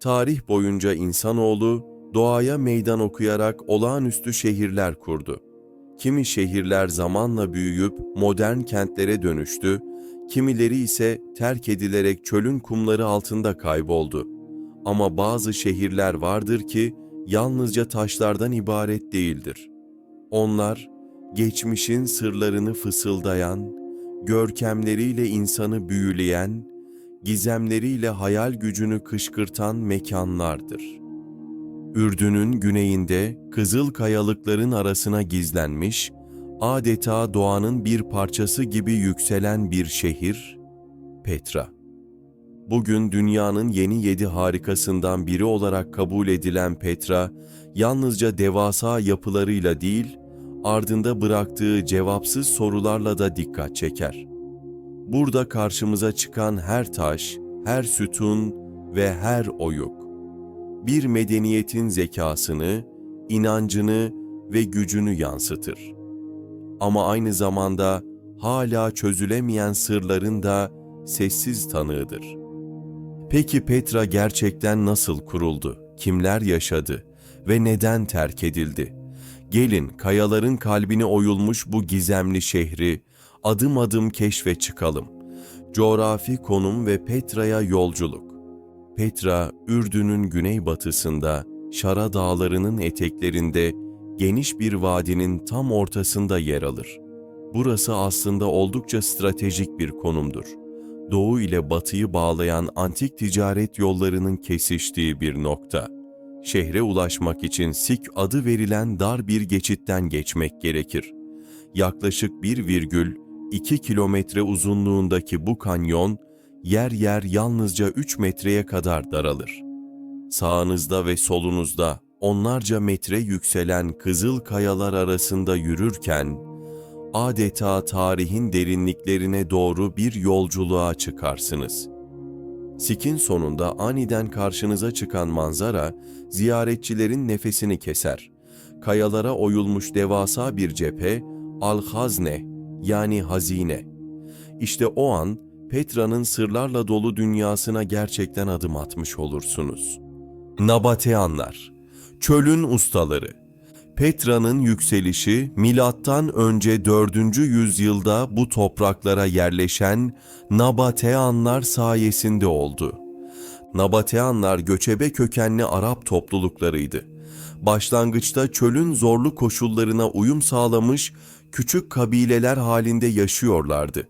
tarih boyunca insanoğlu doğaya meydan okuyarak olağanüstü şehirler kurdu. Kimi şehirler zamanla büyüyüp modern kentlere dönüştü, kimileri ise terk edilerek çölün kumları altında kayboldu. Ama bazı şehirler vardır ki yalnızca taşlardan ibaret değildir. Onlar geçmişin sırlarını fısıldayan, görkemleriyle insanı büyüleyen, gizemleriyle hayal gücünü kışkırtan mekanlardır. Ürdün'ün güneyinde kızıl kayalıkların arasına gizlenmiş, adeta doğanın bir parçası gibi yükselen bir şehir, Petra. Bugün dünyanın yeni yedi harikasından biri olarak kabul edilen Petra, yalnızca devasa yapılarıyla değil, ardında bıraktığı cevapsız sorularla da dikkat çeker. Burada karşımıza çıkan her taş, her sütun ve her oyuk, bir medeniyetin zekasını, inancını ve gücünü yansıtır. Ama aynı zamanda hala çözülemeyen sırların da sessiz tanığıdır. Peki Petra gerçekten nasıl kuruldu? Kimler yaşadı ve neden terk edildi? Gelin kayaların kalbine oyulmuş bu gizemli şehri adım adım keşfe çıkalım. Coğrafi konum ve Petra'ya yolculuk. Petra, Ürdün'ün güneybatısında, Şara dağlarının eteklerinde, geniş bir vadinin tam ortasında yer alır. Burası aslında oldukça stratejik bir konumdur. Doğu ile batıyı bağlayan antik ticaret yollarının kesiştiği bir nokta. Şehre ulaşmak için Sik adı verilen dar bir geçitten geçmek gerekir. Yaklaşık 1,2 kilometre uzunluğundaki bu kanyon, yer yer yalnızca 3 metreye kadar daralır. Sağınızda ve solunuzda onlarca metre yükselen kızıl kayalar arasında yürürken, adeta tarihin derinliklerine doğru bir yolculuğa çıkarsınız. Sik'in sonunda aniden karşınıza çıkan manzara, ziyaretçilerin nefesini keser. Kayalara oyulmuş devasa bir cephe, Al-Hazne yani hazine. İşte o an Petra'nın sırlarla dolu dünyasına gerçekten adım atmış olursunuz. Nabateanlar, çölün ustaları. Petra'nın yükselişi milattan önce 4. yüzyılda bu topraklara yerleşen Nabateanlar sayesinde oldu. Nabateanlar göçebe kökenli Arap topluluklarıydı. Başlangıçta çölün zorlu koşullarına uyum sağlamış küçük kabileler halinde yaşıyorlardı.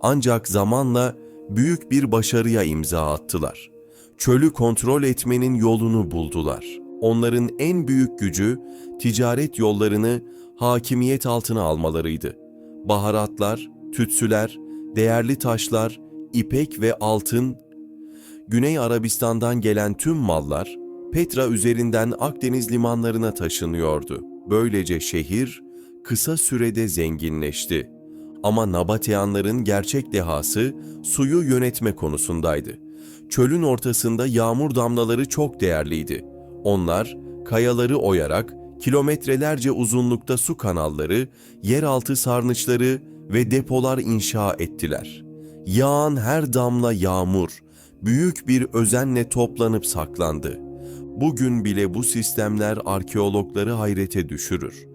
Ancak zamanla büyük bir başarıya imza attılar. Çölü kontrol etmenin yolunu buldular. Onların en büyük gücü ticaret yollarını hakimiyet altına almalarıydı. Baharatlar, tütsüler, değerli taşlar, ipek ve altın, Güney Arabistan'dan gelen tüm mallar Petra üzerinden Akdeniz limanlarına taşınıyordu. Böylece şehir kısa sürede zenginleşti. Ama Nabateanların gerçek dehası suyu yönetme konusundaydı. Çölün ortasında yağmur damlaları çok değerliydi. Onlar kayaları oyarak kilometrelerce uzunlukta su kanalları, yeraltı sarnıçları ve depolar inşa ettiler. Yağan her damla yağmur büyük bir özenle toplanıp saklandı. Bugün bile bu sistemler arkeologları hayrete düşürür.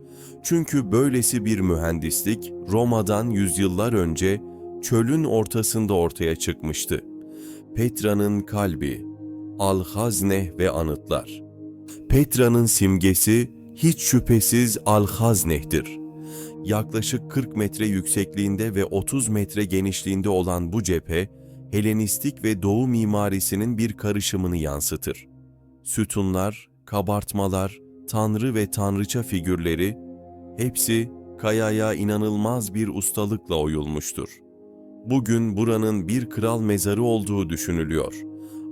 Çünkü böylesi bir mühendislik Roma'dan yüzyıllar önce çölün ortasında ortaya çıkmıştı. Petra'nın kalbi, Al-Hazne ve anıtlar. Petra'nın simgesi hiç şüphesiz Al-Hazneh'tir. Yaklaşık 40 metre yüksekliğinde ve 30 metre genişliğinde olan bu cephe, Helenistik ve Doğu mimarisinin bir karışımını yansıtır. Sütunlar, kabartmalar, tanrı ve tanrıça figürleri, hepsi kayaya inanılmaz bir ustalıkla oyulmuştur. Bugün buranın bir kral mezarı olduğu düşünülüyor.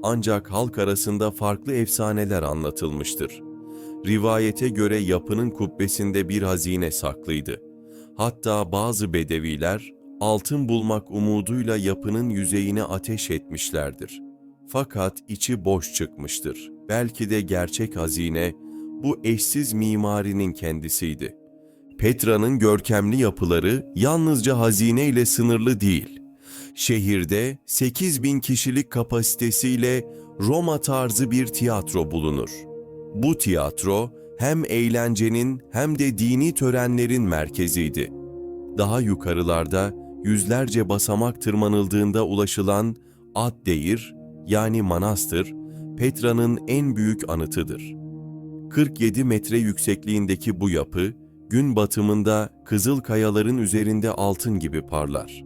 Ancak halk arasında farklı efsaneler anlatılmıştır. Rivayete göre yapının kubbesinde bir hazine saklıydı. Hatta bazı bedeviler altın bulmak umuduyla yapının yüzeyine ateş etmişlerdir. Fakat içi boş çıkmıştır. Belki de gerçek hazine bu eşsiz mimarinin kendisiydi. Petra'nın görkemli yapıları yalnızca hazine ile sınırlı değil. Şehirde 8 bin kişilik kapasitesiyle Roma tarzı bir tiyatro bulunur. Bu tiyatro hem eğlencenin hem de dini törenlerin merkeziydi. Daha yukarılarda yüzlerce basamak tırmanıldığında ulaşılan Ad Deir yani manastır, Petra'nın en büyük anıtıdır. 47 metre yüksekliğindeki bu yapı, gün batımında kızıl kayaların üzerinde altın gibi parlar.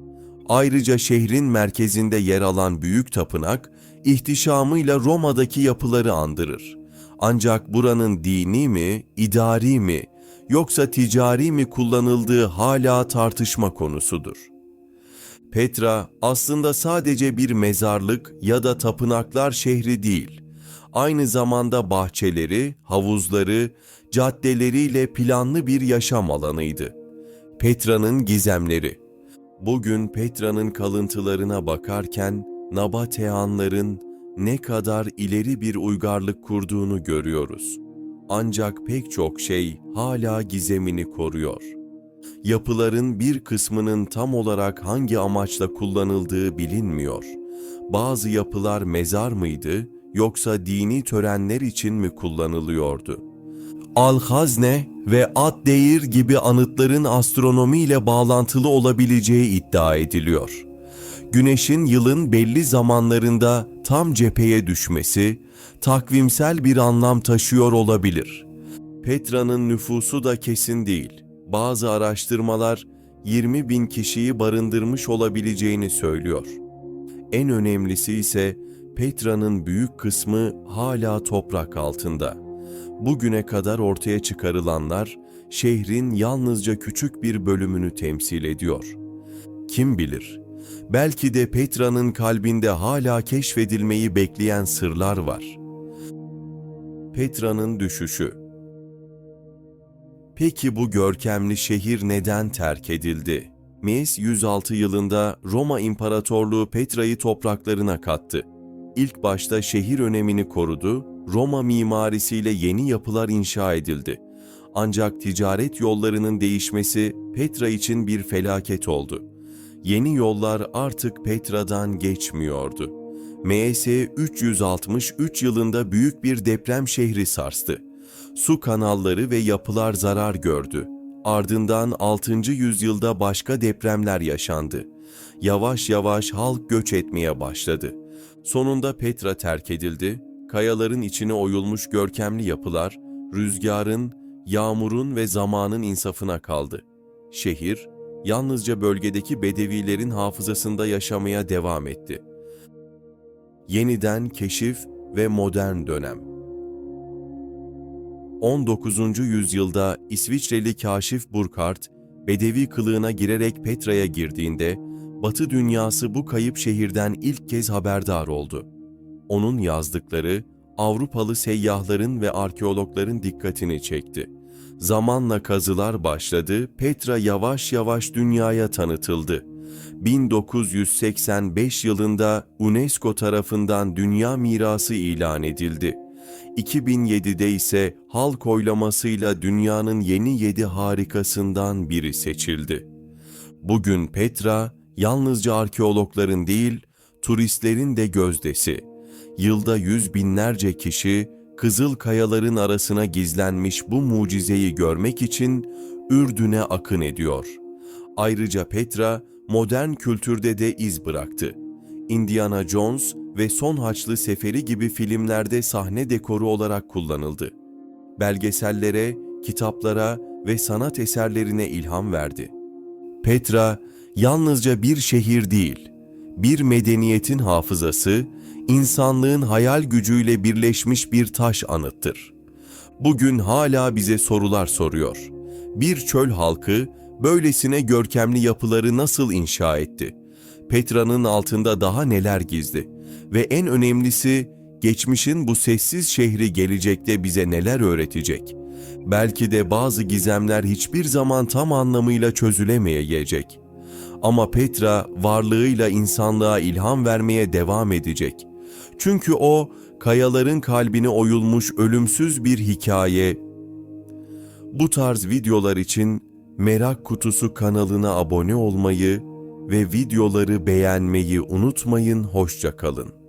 Ayrıca şehrin merkezinde yer alan büyük tapınak, ihtişamıyla Roma'daki yapıları andırır. Ancak buranın dini mi, idari mi, yoksa ticari mi kullanıldığı hala tartışma konusudur. Petra aslında sadece bir mezarlık ya da tapınaklar şehri değil, aynı zamanda bahçeleri, havuzları, caddeleriyle planlı bir yaşam alanıydı. Petra'nın gizemleri Bugün Petra'nın kalıntılarına bakarken Nabateanların ne kadar ileri bir uygarlık kurduğunu görüyoruz. Ancak pek çok şey hala gizemini koruyor. Yapıların bir kısmının tam olarak hangi amaçla kullanıldığı bilinmiyor. Bazı yapılar mezar mıydı yoksa dini törenler için mi kullanılıyordu? Al-Hazne ve Ad-Deir gibi anıtların astronomiyle bağlantılı olabileceği iddia ediliyor. Güneşin yılın belli zamanlarında tam cepheye düşmesi takvimsel bir anlam taşıyor olabilir. Petra'nın nüfusu da kesin değil. Bazı araştırmalar 20 bin kişiyi barındırmış olabileceğini söylüyor. En önemlisi ise Petra'nın büyük kısmı hala toprak altında. Bugüne kadar ortaya çıkarılanlar şehrin yalnızca küçük bir bölümünü temsil ediyor. Kim bilir? Belki de Petra'nın kalbinde hala keşfedilmeyi bekleyen sırlar var. Petra'nın düşüşü Peki bu görkemli şehir neden terk edildi? Mies 106 yılında Roma İmparatorluğu Petra'yı topraklarına kattı. İlk başta şehir önemini korudu, Roma mimarisiyle yeni yapılar inşa edildi. Ancak ticaret yollarının değişmesi Petra için bir felaket oldu. Yeni yollar artık Petra'dan geçmiyordu. MS 363 yılında büyük bir deprem şehri sarstı. Su kanalları ve yapılar zarar gördü. Ardından 6. yüzyılda başka depremler yaşandı. Yavaş yavaş halk göç etmeye başladı. Sonunda Petra terk edildi, kayaların içine oyulmuş görkemli yapılar, rüzgarın, yağmurun ve zamanın insafına kaldı. Şehir, yalnızca bölgedeki bedevilerin hafızasında yaşamaya devam etti. Yeniden keşif ve modern dönem 19. yüzyılda İsviçreli kaşif Burckhardt, bedevi kılığına girerek Petra'ya girdiğinde, Batı dünyası bu kayıp şehirden ilk kez haberdar oldu. Onun yazdıkları, Avrupalı seyyahların ve arkeologların dikkatini çekti. Zamanla kazılar başladı, Petra yavaş yavaş dünyaya tanıtıldı. 1985 yılında UNESCO tarafından Dünya Mirası ilan edildi. 2007'de ise halk oylamasıyla dünyanın yeni yedi harikasından biri seçildi. Bugün Petra, yalnızca arkeologların değil, turistlerin de gözdesi. Yılda yüz binlerce kişi, kızıl kayaların arasına gizlenmiş bu mucizeyi görmek için Ürdün'e akın ediyor. Ayrıca Petra, modern kültürde de iz bıraktı. Indiana Jones ve Son Haçlı Seferi gibi filmlerde sahne dekoru olarak kullanıldı. Belgesellere, kitaplara ve sanat eserlerine ilham verdi. Petra, yalnızca bir şehir değil, bir medeniyetin hafızası, insanlığın hayal gücüyle birleşmiş bir taş anıttır. Bugün hala bize sorular soruyor. Bir çöl halkı böylesine görkemli yapıları nasıl inşa etti? Petra'nın altında daha neler gizli? Ve en önemlisi geçmişin bu sessiz şehri gelecekte bize neler öğretecek? Belki de bazı gizemler hiçbir zaman tam anlamıyla çözülemeyecek. Ama Petra varlığıyla insanlığa ilham vermeye devam edecek. Çünkü o kayaların kalbine oyulmuş ölümsüz bir hikaye. Bu tarz videolar için Merak Kutusu kanalına abone olmayı ve videoları beğenmeyi unutmayın. Hoşça kalın.